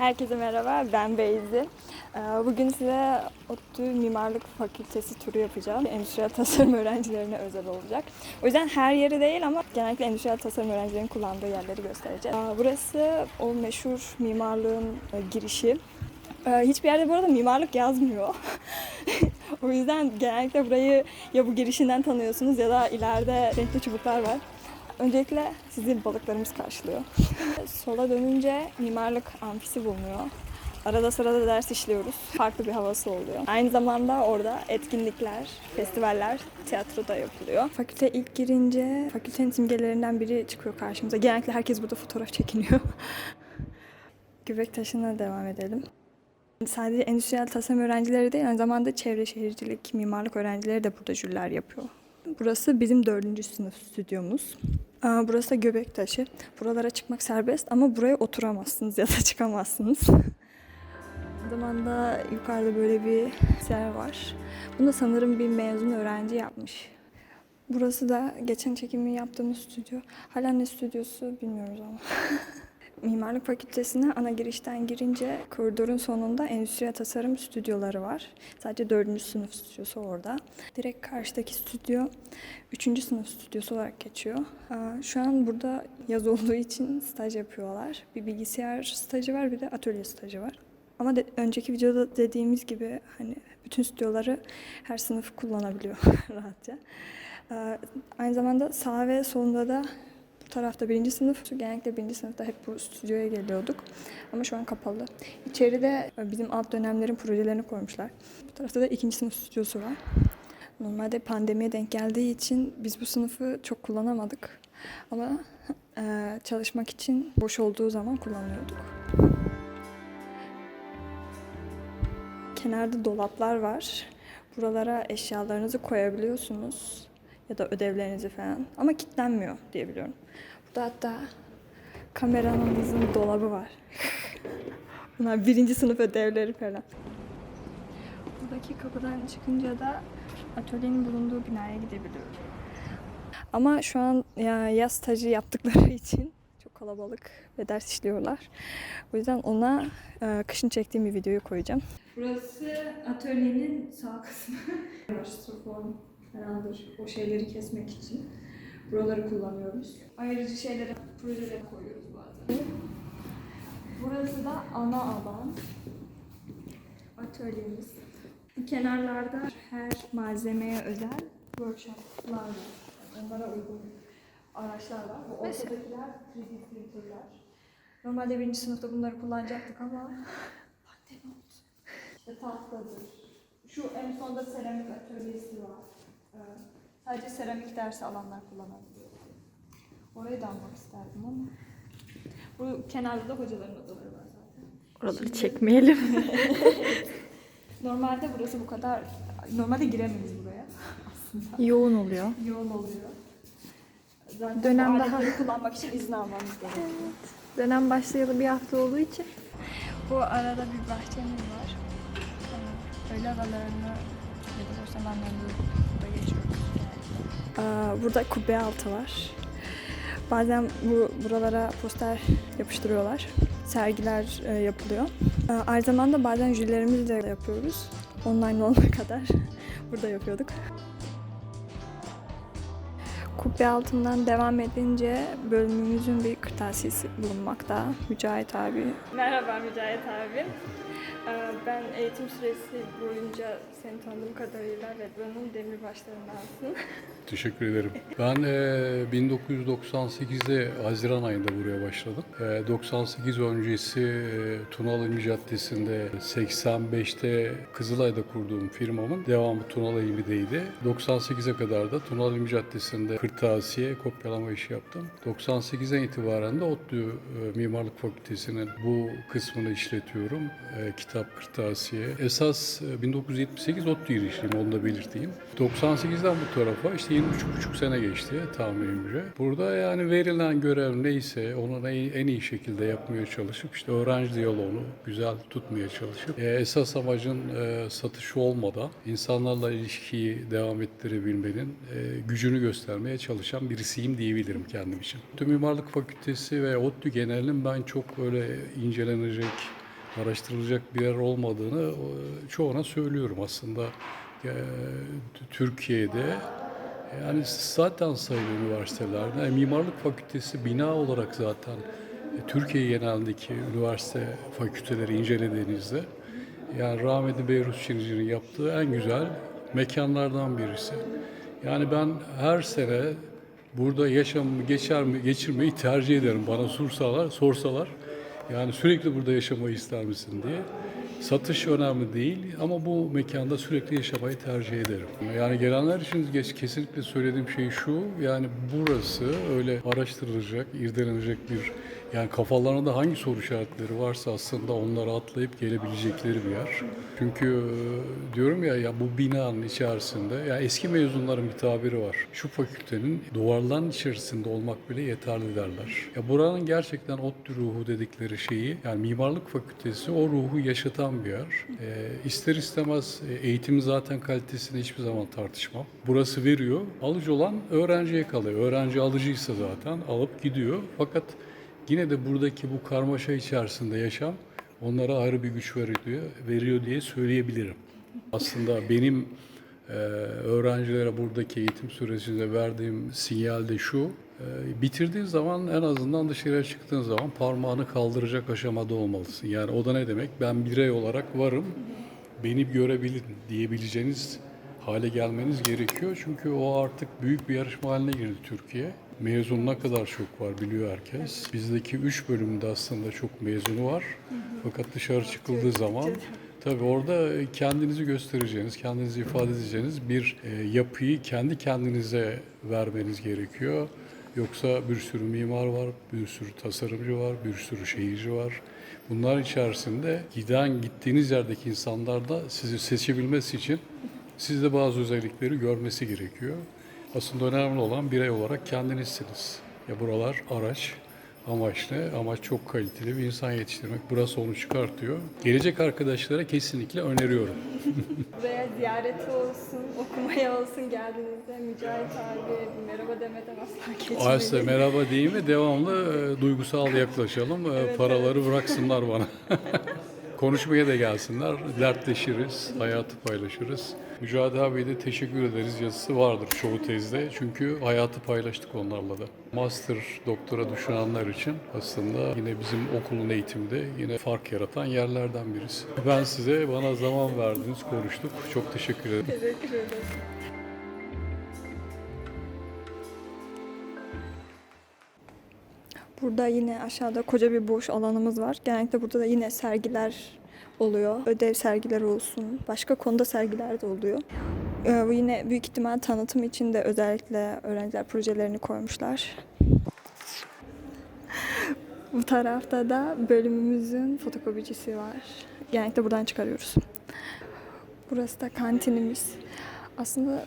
Herkese merhaba, ben Beyzi. Ee, Bugün size ODTÜ Mimarlık Fakültesi turu yapacağım. Endüstriyel tasarım öğrencilerine özel olacak. O yüzden her yeri değil ama genellikle endüstriyel tasarım öğrencilerinin kullandığı yerleri göstereceğiz. Ee, Burası o meşhur mimarlığın e, girişi. Ee, Hiçbir yerde bu arada mimarlık yazmıyor. o yüzden genellikle burayı ya bu girişinden tanıyorsunuz ya da ileride renkli çubuklar var. Öncelikle sizi balıklarımız karşılıyor. Sola dönünce mimarlık amfisi bulunuyor. Arada sırada ders işliyoruz. Farklı bir havası oluyor. Aynı zamanda orada etkinlikler, festivaller, tiyatro da yapılıyor. Fakülte ilk girince fakültenin simgelerinden biri çıkıyor karşımıza. Genellikle herkes burada fotoğraf çekiniyor. Göbektaşı'na devam edelim. Sadece endüstriyel tasarım öğrencileri değil, aynı zamanda çevre şehircilik, mimarlık öğrencileri de burada jüriler yapıyor. Burası bizim dördüncü sınıf stüdyomuz. Burası da Göbektaşı. Buralara çıkmak serbest ama buraya oturamazsınız ya da çıkamazsınız. O zaman da yukarıda böyle bir yer var. Bunu da sanırım bir mezun öğrenci yapmış. Burası da geçen çekimi yaptığımız stüdyo. Hala ne stüdyosu bilmiyoruz ama. Mimarlık Fakültesine ana girişten girince koridorun sonunda endüstriyel tasarım stüdyoları var. Sadece dördüncü sınıf stüdyosu orada. Direkt karşıdaki stüdyo üçüncü sınıf stüdyosu olarak geçiyor. Şu an burada yaz olduğu için staj yapıyorlar. Bir bilgisayar stajı var bir de atölye stajı var. Ama de- önceki videoda dediğimiz gibi hani bütün stüdyoları her sınıf kullanabiliyor rahatça. Aynı zamanda sağ ve solunda da tarafta birinci sınıf. Genellikle birinci sınıfta hep bu stüdyoya geliyorduk. Ama şu an kapalı. İçeride bizim alt dönemlerin projelerini koymuşlar. Bu tarafta da ikinci sınıf stüdyosu var. Normalde pandemiye denk geldiği için biz bu sınıfı çok kullanamadık. Ama e, çalışmak için boş olduğu zaman kullanıyorduk. Kenarda dolaplar var. Buralara eşyalarınızı koyabiliyorsunuz ya da ödevlerinizi falan ama kilitlenmiyor diye biliyorum. Burada hatta kameranızın dolabı var. Bunlar birinci sınıf ödevleri falan. Buradaki kapıdan çıkınca da atölyenin bulunduğu binaya gidebiliyorum. Ama şu an ya yaz stajı yaptıkları için çok kalabalık ve ders işliyorlar. O yüzden ona e, kışın çektiğim bir videoyu koyacağım. Burası atölyenin sağ kısmı. Falandır. O şeyleri kesmek için. Buraları kullanıyoruz. Ayrıca şeylere, projelere koyuyoruz bazen. Burası da ana alan. Atölyemiz. Kenarlarda her malzemeye özel workshoplar var. Onlara uygun araçlar var. Bu ortadakiler 3D printerler. Normalde birinci sınıfta bunları kullanacaktık ama pandemi oldu. İşte tahtadır. Şu en sonda seramik atölyesi var. Ee, sadece seramik dersi alanlar kullanabiliyor. Orayı da almak isterdim ama. Bu kenarda da hocaların odaları var zaten. Oraları çekmeyelim. Normalde burası bu kadar, normalde giremeyiz buraya aslında. Yoğun oluyor. Yoğun oluyor. Zaten Dönem daha- kullanmak için izin almamız gerekiyor. Dönem başlayalı bir hafta olduğu için Bu arada bir bahçemiz var. Ee, Öğle aralarını ya da boş. Ee, Burada kubbe altı var. Bazen bu buralara poster yapıştırıyorlar. Sergiler e, yapılıyor. Ee, Aynı zamanda bazen jürilerimizi de yapıyoruz. Online olana kadar burada yapıyorduk. Kubbe altından devam edince bölümümüzün bir kırtasiyesi bulunmakta. Mücahit abi. Merhaba Mücahit abi. Ee, Ben eğitim süresi boyunca seni tanıdığım kadarıyla Redran'ın demirbaşlarındansın. Teşekkür ederim. Ben e, 1998'de Haziran ayında buraya başladım. E, 98 öncesi e, Tunalı İlmi Caddesi'nde 85'te Kızılay'da kurduğum firmamın devamı Tunalı İlmi'deydi. 98'e kadar da Tunalı İlmi Caddesi'nde kırtasiye, kopyalama işi yaptım. 98'den itibaren de ODTÜ e, Mimarlık Fakültesi'nin bu kısmını işletiyorum. E, kitap, kırtasiye. Esas e, 1978 ODTÜ girişliyim, onu da belirteyim. 98'den bu tarafa işte 23,5 sene geçti tahminimce. Burada yani verilen görev neyse onu en iyi şekilde yapmaya çalışıp işte öğrenci diyaloğunu güzel tutmaya çalışıp e, esas amacın e, satışı olmadan insanlarla ilişkiyi devam ettirebilmenin e, gücünü göstermeye çalışan birisiyim diyebilirim kendim için. Tüm Mimarlık Fakültesi ve ODTÜ genelinin ben çok öyle incelenecek araştırılacak bir yer olmadığını e, çoğuna söylüyorum aslında. E, Türkiye'de yani zaten sayılı üniversitelerde yani mimarlık fakültesi bina olarak zaten e, Türkiye genelindeki üniversite fakülteleri incelediğinizde yani rahmetli Beyrut Şirinci'nin yaptığı en güzel mekanlardan birisi. Yani ben her sene burada yaşamımı geçer mi, geçirmeyi tercih ederim. Bana sorsalar, sorsalar yani sürekli burada yaşamayı ister misin diye. Satış önemli değil ama bu mekanda sürekli yaşamayı tercih ederim. Yani gelenler için kesinlikle söylediğim şey şu, yani burası öyle araştırılacak, irdelenecek bir, yani kafalarında hangi soru işaretleri varsa aslında onları atlayıp gelebilecekleri bir yer. Çünkü e, diyorum ya, ya bu binanın içerisinde, ya eski mezunların bir tabiri var. Şu fakültenin duvarların içerisinde olmak bile yeterli derler. Ya buranın gerçekten ODTÜ ruhu dedikleri şeyi, yani mimarlık fakültesi o ruhu yaşatan bir yer. E, ister istemez e, eğitim zaten kalitesini hiçbir zaman tartışmam. Burası veriyor, alıcı olan öğrenciye kalıyor. Öğrenci alıcıysa zaten alıp gidiyor. Fakat yine de buradaki bu karmaşa içerisinde yaşam onlara ayrı bir güç veriyor, veriyor diye söyleyebilirim. Aslında benim e, öğrencilere buradaki eğitim sürecinde verdiğim sinyal de şu, e, bitirdiğin zaman en azından dışarıya çıktığın zaman parmağını kaldıracak aşamada olmalısın. Yani o da ne demek? Ben birey olarak varım, beni görebilin diyebileceğiniz hale gelmeniz gerekiyor. Çünkü o artık büyük bir yarışma haline girdi Türkiye. Mezun ne kadar çok var biliyor herkes. Bizdeki 3 bölümde aslında çok mezunu var. Fakat dışarı çıkıldığı zaman tabii orada kendinizi göstereceğiniz, kendinizi ifade edeceğiniz bir e, yapıyı kendi kendinize vermeniz gerekiyor. Yoksa bir sürü mimar var, bir sürü tasarımcı var, bir sürü şehirci var. Bunlar içerisinde giden gittiğiniz yerdeki insanlar da sizi seçebilmesi için sizde bazı özellikleri görmesi gerekiyor. Aslında önemli olan birey olarak kendinizsiniz. Ya buralar araç, amaç ne? Amaç çok kaliteli bir insan yetiştirmek. Burası onu çıkartıyor. Gelecek arkadaşlara kesinlikle öneriyorum. Buraya ziyareti olsun, okumaya olsun geldiğinizde Mücahit abi merhaba demeden asla geçmeyin. Ayse merhaba değil mi? Devamlı e, duygusal yaklaşalım. E, paraları bıraksınlar bana. Konuşmaya da gelsinler. Dertleşiriz, hayatı paylaşırız. Mücahit abiye de teşekkür ederiz yazısı vardır çoğu tezde. Çünkü hayatı paylaştık onlarla da. Master, doktora düşünenler için aslında yine bizim okulun eğitiminde yine fark yaratan yerlerden birisi. Ben size bana zaman verdiniz, konuştuk. Çok teşekkür ederim. Teşekkür ederim. Burada yine aşağıda koca bir boş alanımız var. Genellikle burada da yine sergiler oluyor. Ödev sergiler olsun. Başka konuda sergiler de oluyor. Ee, yine büyük ihtimal tanıtım için de özellikle öğrenciler projelerini koymuşlar. Bu tarafta da bölümümüzün fotokopicisi var. Genellikle buradan çıkarıyoruz. Burası da kantinimiz. Aslında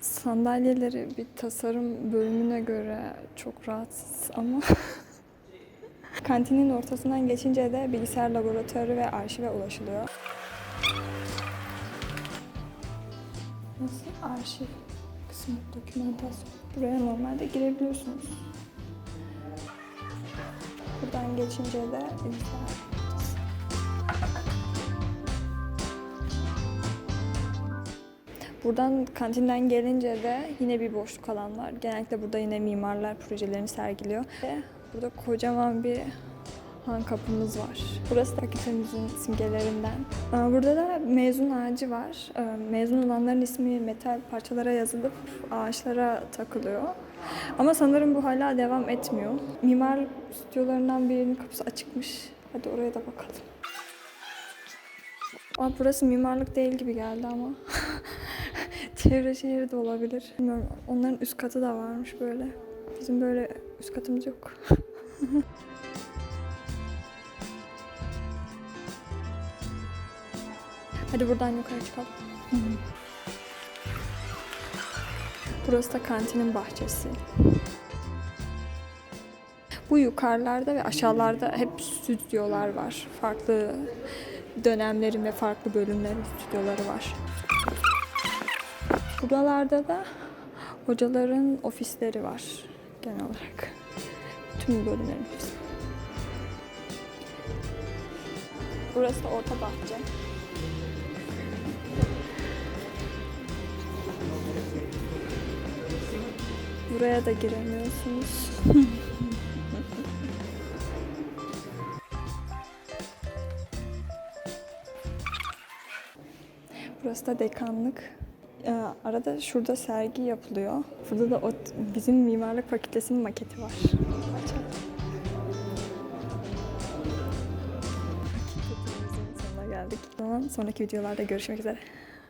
sandalyeleri bir tasarım bölümüne göre çok rahatsız ama kantinin ortasından geçince de bilgisayar laboratuvarı ve arşive ulaşılıyor. Nasıl arşiv kısmı dokümantasyon. Buraya normalde girebiliyorsunuz. Buradan geçince de bilgisayar Buradan kantinden gelince de yine bir boşluk alan var. Genellikle burada yine mimarlar projelerini sergiliyor. Ve burada kocaman bir han kapımız var. Burası da simgelerinden. Burada da mezun ağacı var. Ee, Mezun olanların ismi metal parçalara yazılıp ağaçlara takılıyor. Ama sanırım bu hala devam etmiyor. Mimar stüdyolarından birinin kapısı açıkmış. Hadi oraya da bakalım. Aa, burası mimarlık değil gibi geldi ama. Çevre şehir de olabilir. Bilmiyorum. Onların üst katı da varmış böyle. Bizim böyle üst katımız yok. Hadi buradan yukarı çıkalım. Burası da kantinin bahçesi. Bu yukarılarda ve aşağılarda hep stüdyolar var. Farklı dönemlerin ve farklı bölümlerin stüdyoları var. Buralarda da hocaların ofisleri var genel olarak. Tüm bölümlerin ofisi. Burası da orta bahçe. Buraya da giremiyorsunuz. Burası da dekanlık. Ee, arada şurada sergi yapılıyor. Burada da bizim mimarlık fakültesinin maketi var. Açalım. Geldik. O zaman sonraki videolarda görüşmek üzere.